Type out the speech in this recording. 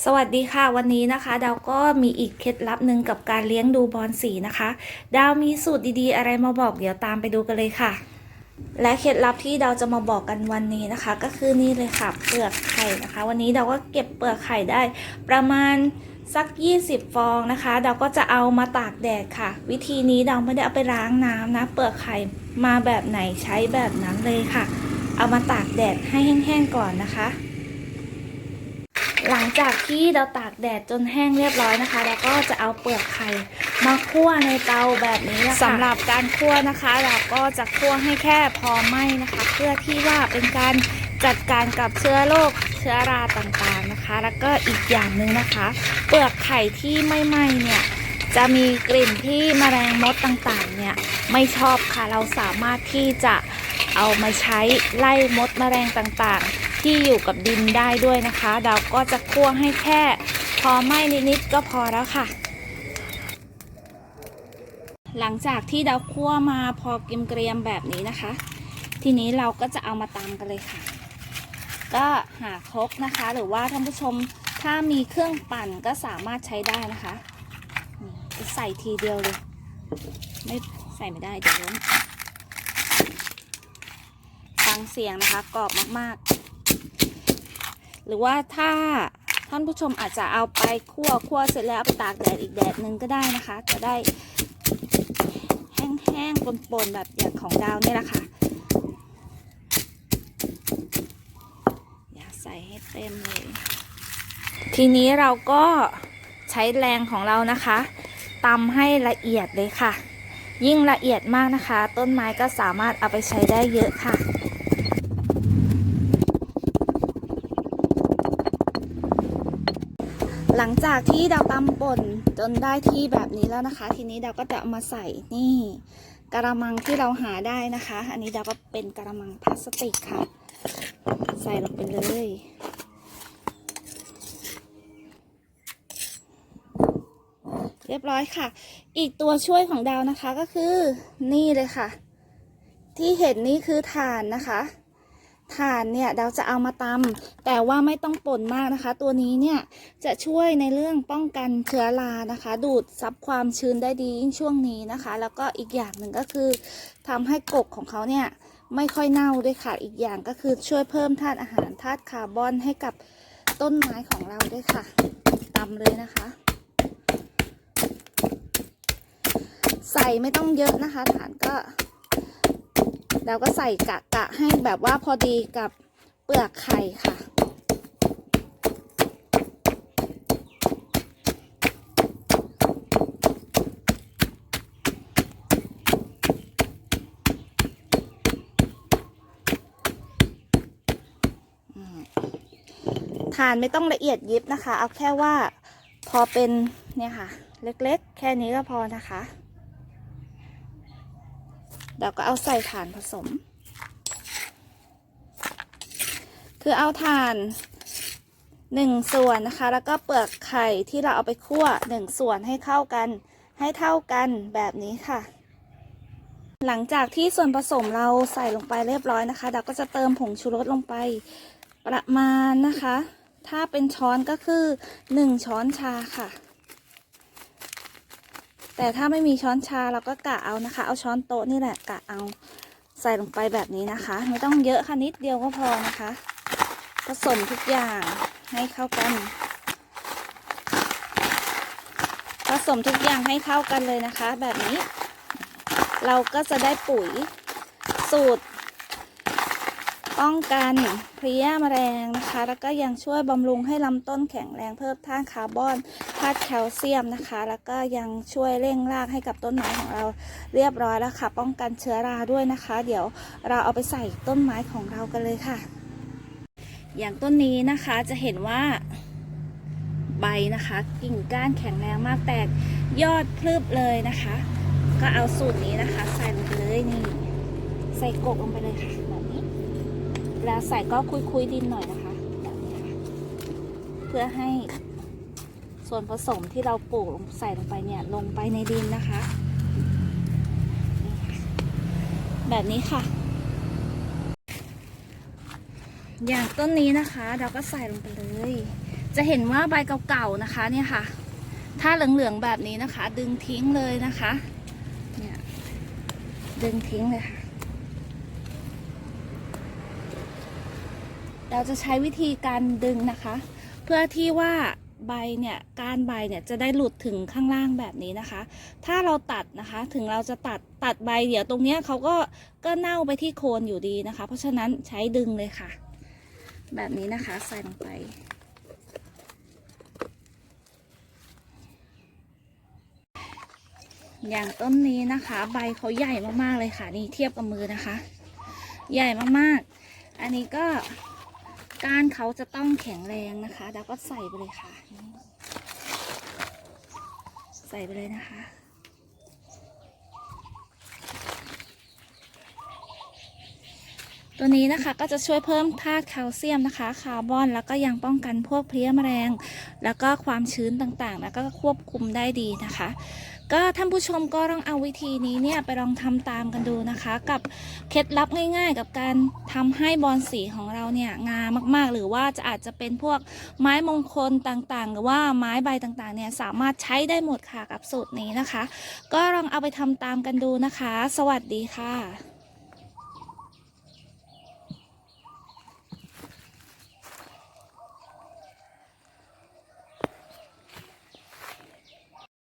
สวัสดีค่ะวันนี้นะคะดาวก็มีอีกเคล็ดลับหนึ่งกับการเลี้ยงดูบอลสีนะคะดาวมีสูตรดีๆ อะไรมาบอกเดี๋ยวตามไปดูกันเลยค่ะ และเคล็ดลับที่ดาวจะมาบอกกันวันนี้นะคะ ก็คือนี่เลยค่ะเปลือกไข่นะคะ วันนี้ดาวก็เก็บเปลือกไข่ได้ ประมาณสัก 20 ฟองนะคะดาวก็จะเอามาตากแดดค่ะ วิธีนี้ดาวไม่ได้เอาไปล้างน้ำนะเปลือกไข่มาแบบไหนใช้แบบนั้นเลยค่ะ เอามาตากแดดให้แห้งๆก่อนนะคะ หลังจากที่เราตากแดดจนแห้งเรียบร้อยนะคะ แล้วก็จะเอาเปลือกไข่มาคั่วในเตาแบบนี้นะคะสำหรับการคั่วนะคะ เราก็จะคั่วให้แค่พอไหม้นะคะ เพื่อที่ว่าเป็นการจัดการกับเชื้อโรคเชื้อราต่างๆนะคะ แล้วก็อีกอย่างหนึ่งนะคะ เปลือกไข่ที่ไม่ไหม้เนี่ยจะมีกลิ่นที่แมลงมดต่างๆเนี่ยไม่ชอบค่ะเราสามารถที่จะเอามาใช้ไล่มดแมลงต่างๆ ที่อยู่กับดินได้ด้วยนะคะ เราก็จะคั่วให้แค่พอไหม้นิดๆก็พอแล้วค่ะ หลังจากที่เราคั่วมาพอเกรียมๆแบบนี้นะคะ ทีนี้เราก็จะเอามาตำกันเลยค่ะ ก็หาครกนะคะ หรือว่าท่านผู้ชมถ้ามีเครื่องปั่นก็สามารถใช้ได้นะคะใส่ทีเดียวเลย ไม่ใส่ไม่ได้เดี๋ยวล้มฟังเสียงนะคะกรอบมากๆ หรือว่าถ้าท่านผู้ชมอาจจะเอาไปคั่วคั่วเสร็จแล้วเอาไปตากแดดอีกแดดหนึ่งก็ได้นะคะ จะได้แห้งๆปนๆแบบอย่างของดาวนี่แหละค่ะอย่าใส่ให้เต็มเลย ทีนี้เราก็ใช้แรงของเรานะคะตำให้ละเอียดเลยค่ะ ยิ่งละเอียดมากนะคะ ต้นไม้ก็สามารถเอาไปใช้ได้เยอะค่ะ หลังจากที่ดาวตำป่นจนได้ที่แบบนี้แล้วนะคะ ทีนี้ดาวก็จะเอามาใส่นี่กระมังที่เราหาได้นะคะ อันนี้ดาวก็เป็นกระมังพลาสติกค่ะ ใส่ลงไปเลยเรียบร้อยค่ะ อีกตัวช่วยของดาวนะคะก็คือนี่เลยค่ะ ที่เห็นนี่คือถ่านนะคะ ถ่านเนี่ยดาจะเอามาตำแต่ว่าไม่ต้องป่นมากนะคะ ตัวนี้เนี่ยจะช่วยในเรื่องป้องกันเชื้อรานะคะ ดูดซับความชื้นได้ดียิ่งช่วงนี้นะคะ แล้วก็อีกอย่างหนึ่งก็คือทำให้กกของเขาเนี่ยไม่ค่อยเน่าด้วยค่ะอีกอย่างก็คือช่วยเพิ่มธาตุอาหารธาตุคาร์บอนให้กับต้นไม้ของเราด้วยค่ะตำเลยนะคะ ใส่ไม่ต้องเยอะนะคะฐานก็ เราก็ใส่กะกะให้แบบว่าพอดีกับเปลือกไข่ค่ะ ทานไม่ต้องละเอียดยิบนะคะ เอาแค่ว่าพอเป็นเนี่ยค่ะ เล็กๆ แค่นี้ก็พอนะคะ เดี๋ยวก็เอาใส่ถ่านผสม คือเอาถ่านหนึ่งส่วนนะคะ แล้วก็เปลือกไข่ที่เราเอาไปคั่วหนึ่งส่วนให้เข้ากัน ให้เท่ากันแบบนี้ค่ะ หลังจากที่ส่วนผสมเราใส่ลงไปเรียบร้อยนะคะ เราก็จะเติมผงชูรสลงไปประมาณนะคะ ถ้าเป็นช้อนก็คือหนึ่งช้อนชาค่ะ แต่ถ้าไม่มีช้อนชาเราก็กะเอานะคะ เอาช้อนโต๊ะนี่แหละกะเอาใส่ลงไปแบบนี้นะคะ ไม่ต้องเยอะค่ะนิดเดียวก็พอนะคะ ผสมทุกอย่างให้เข้ากัน ผสมทุกอย่างให้เข้ากันเลยนะคะ แบบนี้ เราก็จะได้ปุ๋ยสูตร ป้องกันเพลี้ยแมลงนะคะ แล้วก็ยังช่วยบำรุงให้ลำต้นแข็งแรงเพิ่มธาตุคาร์บอนธาตุแคลเซียมนะคะ แล้วก็ยังช่วยเร่งรากให้กับต้นไม้ของเราเรียบร้อยแล้วค่ะ ป้องกันเชื้อราด้วยนะคะ เดี๋ยวเราเอาไปใส่ต้นไม้ของเรากันเลยค่ะ อย่างต้นนี้นะคะจะเห็นว่าใบนะคะกิ่งก้านแข็งแรงมากแตกยอดพลึบเลยนะคะ ก็เอาสูตรนี้นะคะ ใส่ลงไปเลยนี่ ใส่กบลงไปเลยค่ะ เวลาใส่ก็คุยๆดินหน่อยนะคะแบบนี้ค่ะเพื่อให้ส่วนผสมที่เราปลูกลงใส่ลงไปเนี่ยลงไปในดินนะคะ แบบนี้ค่ะ อย่างต้นนี้นะคะ เราก็ใส่ลงไปเลย จะเห็นว่าใบเก่าๆนะคะเนี่ยค่ะ ถ้าเหลืองๆแบบนี้นะคะ ดึงทิ้งเลยนะคะ เนี่ยดึงทิ้งเลยค่ะ เราจะใช้วิธีการดึงนะคะ เพื่อที่ว่าใบเนี่ยการใบเนี่ยจะได้หลุดถึงข้างล่างแบบนี้นะคะ ถ้าเราตัดนะคะถึงเราจะตัดตัดใบเดี๋ยวตรงเนี้ยเขาก็ก็เน่าไปที่โคนอยู่ดีนะคะ เพราะฉะนั้นใช้ดึงเลยค่ะ แบบนี้นะคะใส่ลงไป อย่างต้นนี้นะคะ ใบเขาใหญ่มากๆเลยค่ะ นี่เทียบกับมือนะคะ ใหญ่มากๆ อันนี้ก็ ก้านเขาจะต้องแข็งแรงนะคะแล้วก็ใส่ไปเลยค่ะ ใส่ไปเลยนะคะ ตัวนี้นะคะก็จะช่วยเพิ่มธาตุแคลเซียมนะคะคาร์บอนแล้วก็ยังป้องกันพวกเพลี้ยแมลง แล้วก็ความชื้นต่างๆ แล้วก็ควบคุมได้ดีนะคะ ก็ท่านผู้ชมก็ต้องเอาวิธีนี้เนี่ยไปลองทำตามกันดูนะคะ กับเคล็ดลับง่าย ๆ กับการทำให้บอลสีของเราเนี่ยงามมากๆ หรือว่าจะอาจจะเป็นพวกไม้มงคลต่างๆ หรือว่าไม้ใบต่างๆเนี่ยสามารถใช้ได้หมดค่ะกับสูตรนี้นะคะ ก็ลองเอาไปทำตามกันดูนะคะ สวัสดีค่ะ